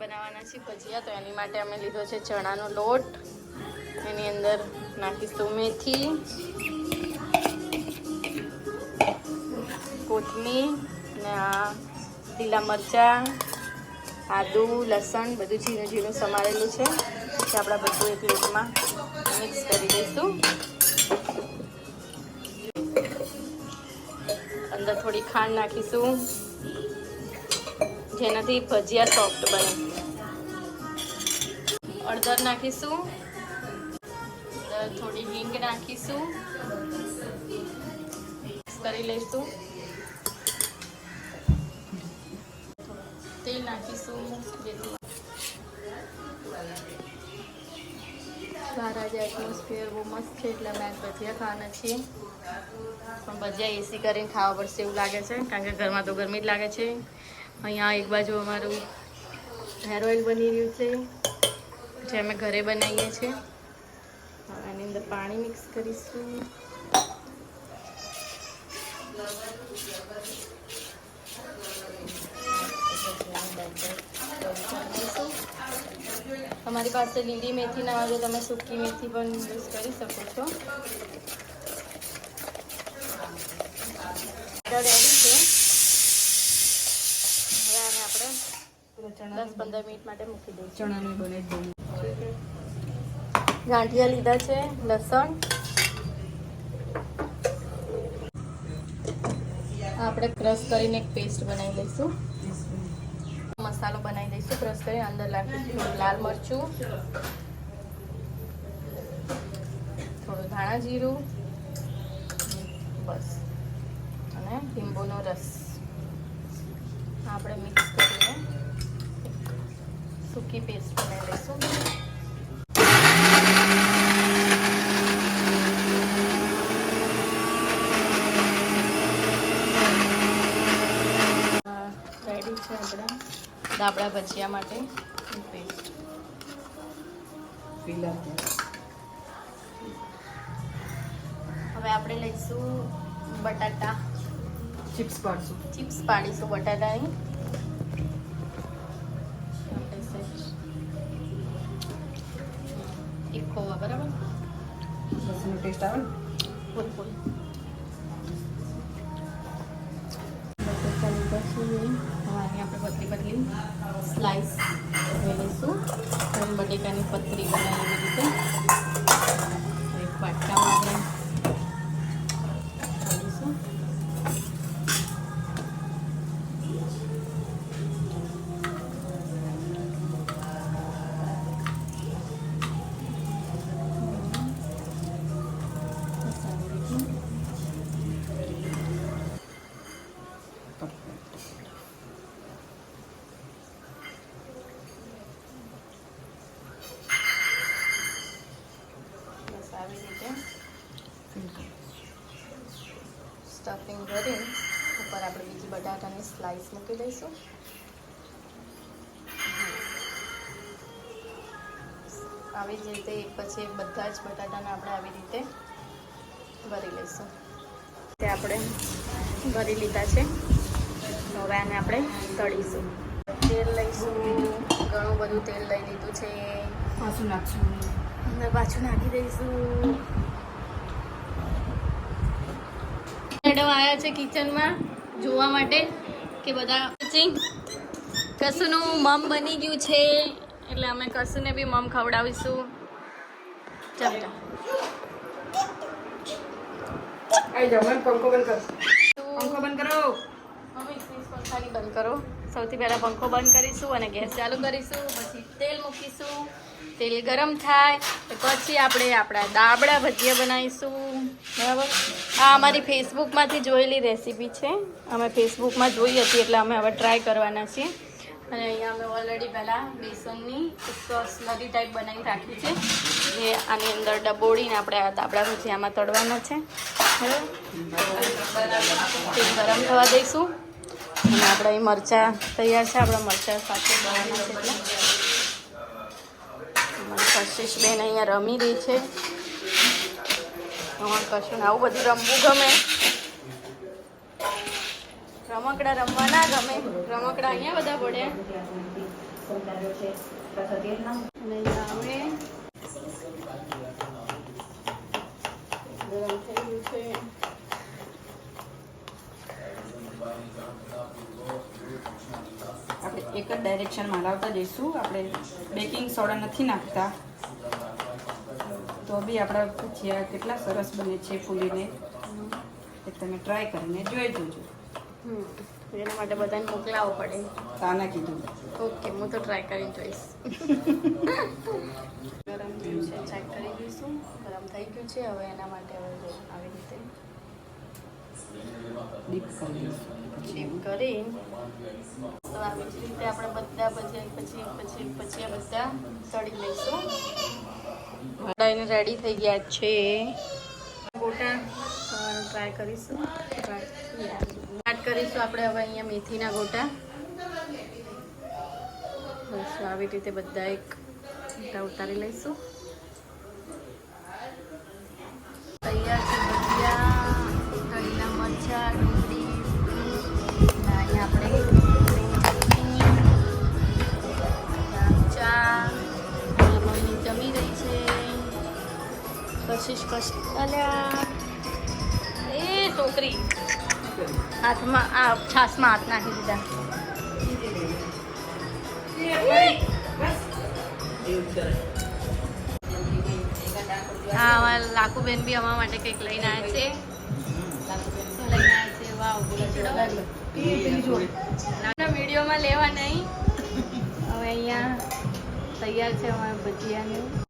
બનાવવાના છીએ, ભજીયા. તો એની માટે અમે લીધો છે ચણાનો લોટ. એની અંદર નાખીશું મેથી, કોથમીર ને આ લીલા મરચાં, આદુ, લસણ, બધું ઝીણું ઝીણું સમારેલું છે. પછી આપણે બધું એક લોટમાં મિક્સ કરી દઈશું. અંદર થોડી ખાંડ નાખીશું. જેનાથી ભજીયા સોફ્ટ બને. અડદર નાખીશું. થોડી હિંગ નાખીશું. કરી લઈશું. તેલ નાખીશું. જેથી બહાર આજે એટમોસ્ફિયર બહુ મસ્ત છે, એટલે અમે ભજીયા ખાવાના છીએ. પણ ભજીયા એસી કરીને ખાવા પડશે એવું લાગે છે, કારણ કે ઘરમાં તો ગરમી જ લાગે છે. અહીંયા એક બાજુ અમારું હેર ઓઇલ બની રહ્યું છે, જે અમે ઘરે બનાવીએ છીએ. આની અંદર પાણી મિક્સ કરીશું. તમારી પાસે લીલી મેથી ના હોય તમે સૂકી મેથી પણ યુઝ કરી શકો છો. રેડી છે હવે આને આપણે દસ પંદર મિનિટ માટે મૂકી દઉં ચણાનું બને દઉં ગાંઠિયા લીધા છે લસણ. આપણે ક્રશ કરીને એક પેસ્ટ બનાવી લઈશું. મસાલો બનાવી દઈશું ક્રશ કરીને અંદર નાખીશું. લાલ મરચું. થોડું ધાણા જીરું. બસ. અને લીંબુનો રસ. આપણે મિક્સ કરીને સૂકી પેસ્ટ બનાવી લઈશું રેડી છે આપણા? દાબડા ભજીયા માટે પેસ્ટ હવે આપણે લઈશું બટાટા. ચિપ્સ પાડીશું. ચિપ્સ પાડીશું બટાટાની. આપણે લસણનો ટેસ્ટ આવે ને? આપણે પતલી પતલી સ્લાઈસ લઈશું. બટેકાની પતરી બનાવી રીતે બટાટાની સ્લાઈસ મૂકી દઈશું. આવી જ રીતે એક પછી એક બધા જ બટાટાને આપણે આવી રીતે ભરી લઈશું. તે આપણે ભરી લીધા છે. હવે આને આપણે તળીશું. તેલ લઈશું. ઘણું બધું તેલ લઈ લીધું છે. પાછું નાખશું. અંદર પાછું નાખી દઈશું. મેડમ આવ્યા છે કિચનમાં જોવા માટે કે બધા કસુનું મમ બની ગયું છે. એટલે અમે કસુને બી મમ ખવડાવીશું. ચાલ પંખો બંધ કર. પંખો બંધ કરો. મમ્મી બંધ કરો. સૌથી પહેલાં પંખો બંધ કરીશું અને ગેસ ચાલુ કરીશું. પછી તેલ મૂકીશું. તેલ ગરમ થાય. તો પછી આપણે આપણા દાબડા ભજીયા બનાવીશું. બરાબર? આ અમારી ફેસબુકમાંથી જોયેલી રેસીપી છે. અમે ફેસબુકમાં જોઈ હતી, એટલે અમે હવે ટ્રાય કરવાના છીએ. અને અહીંયા અમે ઓલરેડી પહેલાં બેસનની એક સ્લરી ટાઈપ બનાવી રાખી છે, જે આની અંદર ડબોડીને આપણે આ દાબડા ભજીયામાં તળવાના છે. બરાબર? ગરમ થવા દઈશું. અને આપણે અહીં મરચાં તૈયાર છે, આપણા મરચાં સાથે બનાવવાના છે, એટલે. અમારી કશિશ બેન અહીંયા રમી રહી છે. અમારે ને આવું બધું રમવું ગમે. રમકડા રમવા ના ગમે. રમકડા અહીંયા બધા થઈ ગયું છે. આપણે એક જ ડાયરેક્શનમાં લાવતા જઈશું. આપણે બેકિંગ સોડા નથી નાખતા. તો બી આપણા ભજીયા કેટલા સરસ બને છે ફૂલીને. એ તમે ટ્રાય કરીને જોઈ જોજો. હમ એના માટે બધાને મોકલાવવો પડે. તાના કીધું. ઓકે હું તો ટ્રાય કરી જોઈશ. ગરમ થયું છે ચેક કરી દઈશું ગરમ થઈ ગયું છે હવે એના માટે હવે આવી રીતે. ડીપ કરી ડીપ કરી. તો આવી જ રીતે આપણે બધા પછી પછી પછી પછી બધા ચડી લઈશું. એને રેડી થઈ ગયા છે. ગોટા ટ્રાય કરીશું. સ્ટાર્ટ કરીશું આપણે હવે અહીંયા મેથીના ગોટા. બસ, આવી રીતે બધા એક ગોટા ઉતારી લઈશું. તૈયાર છે ભજીયા તળીના મરચા કશ એ છોકરી હાથમાં આ છાસમાં હાથ નાખી દીધા હા અમારા લાકુબેન બી અમારા માટે કંઈક લઈને આવ્યા છે. લઈને આવ્યા છે વાવ વિડીયોમાં લેવા નહીં. હવે અહીંયા તૈયાર છે અમારા ભજીયાનું.